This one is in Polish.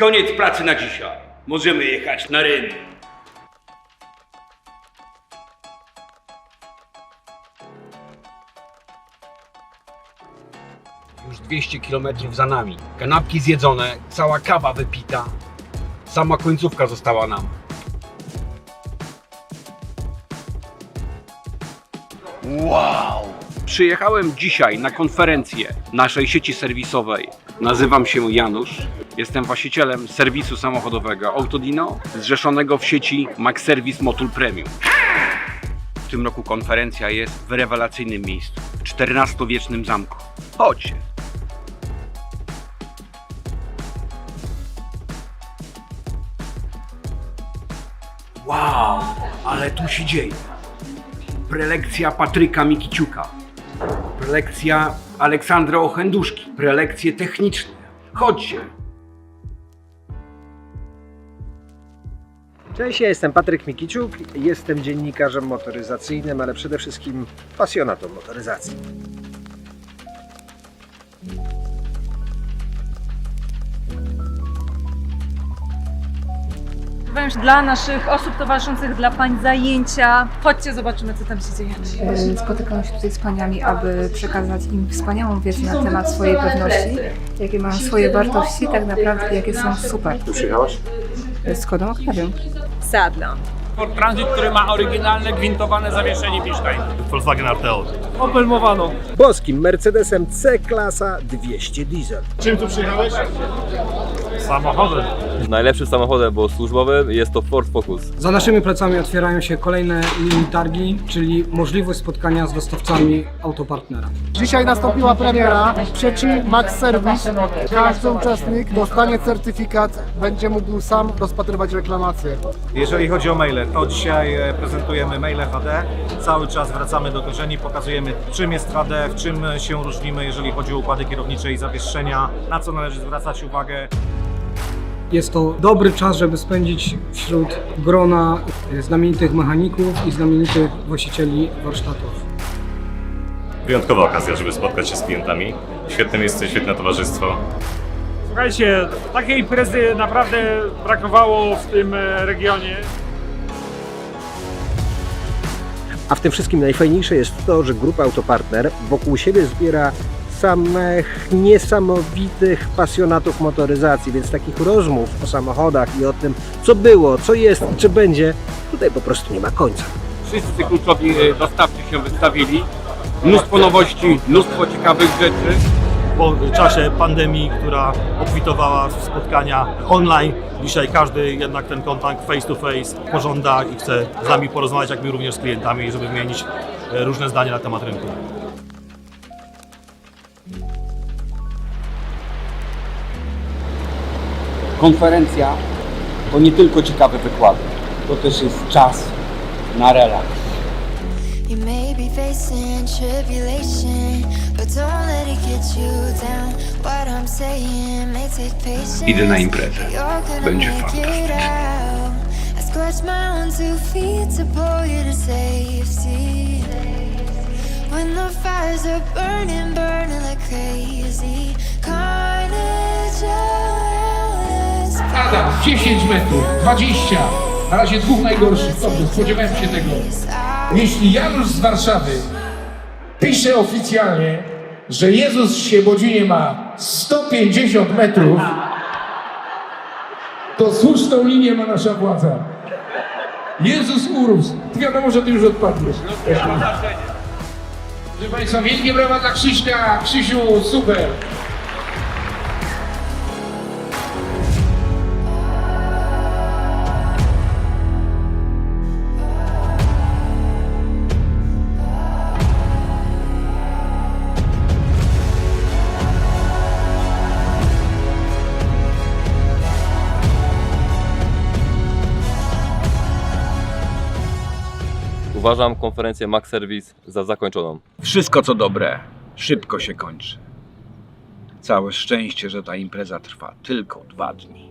Koniec pracy na dzisiaj. Możemy jechać na rynek. Już 200 km za nami. Kanapki zjedzone, cała kawa wypita. Sama końcówka została nam. Wow! Przyjechałem dzisiaj na konferencję naszej sieci serwisowej. Nazywam się Janusz. Jestem właścicielem serwisu samochodowego Autodino, zrzeszonego w sieci Max Service Motul Premium. W tym roku konferencja jest w rewelacyjnym miejscu, w XIV-wiecznym zamku. Chodźcie. Wow, ale tu się dzieje. Prelekcja Patryka Mikiciuka. Prelekcja Aleksandra Ochenduszki. Prelekcje techniczne. Chodźcie. Cześć, ja jestem Patryk Mikiciuk, jestem dziennikarzem motoryzacyjnym, ale przede wszystkim pasjonatą motoryzacji. Wręcz dla naszych osób towarzyszących dla pań zajęcia. Chodźcie, zobaczymy, co tam się dzieje. E, Spotykam się tutaj z paniami, aby przekazać im wspaniałą wiedzę na temat swojej pewności, jakie mają swoje wartości, tak naprawdę jakie są super. Tu przyjechałaś? Z kodą Octavium. Sadla. Ford Transit, który ma oryginalne gwintowane zawieszenie Bilstein. Volkswagen Arteon. Opel Movano. Polskim Mercedesem C-klasa 200 diesel. Czym tu przyjechałeś? Samochodem. Najlepszym samochodem, bo służbowym jest to Ford Focus. Za naszymi plecami otwierają się kolejne mini targi, czyli możliwość spotkania z dostawcami autopartnera. Dzisiaj nastąpiła premiera w sieci Max Service. Każdy uczestnik dostanie certyfikat, będzie mógł sam rozpatrywać reklamacje. Jeżeli chodzi o maile, to dzisiaj e, prezentujemy maile HD. Cały czas wracamy do korzeni, pokazujemy czym jest HD, w czym się różnimy, jeżeli chodzi o układy kierownicze i zawieszenia, na co należy zwracać uwagę. Jest to dobry czas, żeby spędzić wśród grona znamienitych mechaników i znamienitych właścicieli warsztatów. Wyjątkowa okazja, żeby spotkać się z klientami. Świetne miejsce, świetne towarzystwo. Słuchajcie, takiej imprezy naprawdę brakowało w tym e, regionie. A w tym wszystkim najfajniejsze jest to, że grupa Autopartner wokół siebie zbiera samych niesamowitych pasjonatów motoryzacji, więc takich rozmów o samochodach i o tym, co było, co jest i czy będzie, tutaj po prostu nie ma końca. Wszyscy kluczowi e, dostawcy się wystawili. Mnóstwo nowości, mnóstwo ciekawych rzeczy. Po czasie pandemii, która obfitowała w spotkania online, dzisiaj każdy jednak ten kontakt face to face pożąda i chce z nami porozmawiać, jak my również z klientami, żeby wymienić e, różne zdania na temat rynku. Konferencja to nie tylko ciekawe wykłady, to też jest czas na relaks. You may be facing tribulation, but don't let it get you down. What I'm saying may take patience. Idę na imprezę. You're gonna Będzie make it fantastycznie. out. I scratch my own two feet to pull you to safety. When the fires are burning, burning like crazy. Around us. Adam, 10 metrów, 20. Na razie dwóch najgorszych. Dobrze, spodziewałem się tego. Jeśli Janusz z Warszawy pisze oficjalnie, że Jezus w Siebodzinie ma 150 metrów, to słuszną linię ma nasza władza. Jezus urósł. Wiadomo, że ty już odpadłeś. Proszę Państwa, wielkie brawa dla Krzyśka. Krzysiu, super. Uważam konferencję Max Service za zakończoną. Wszystko co dobre szybko się kończy. Całe szczęście, że ta impreza trwa tylko dwa dni.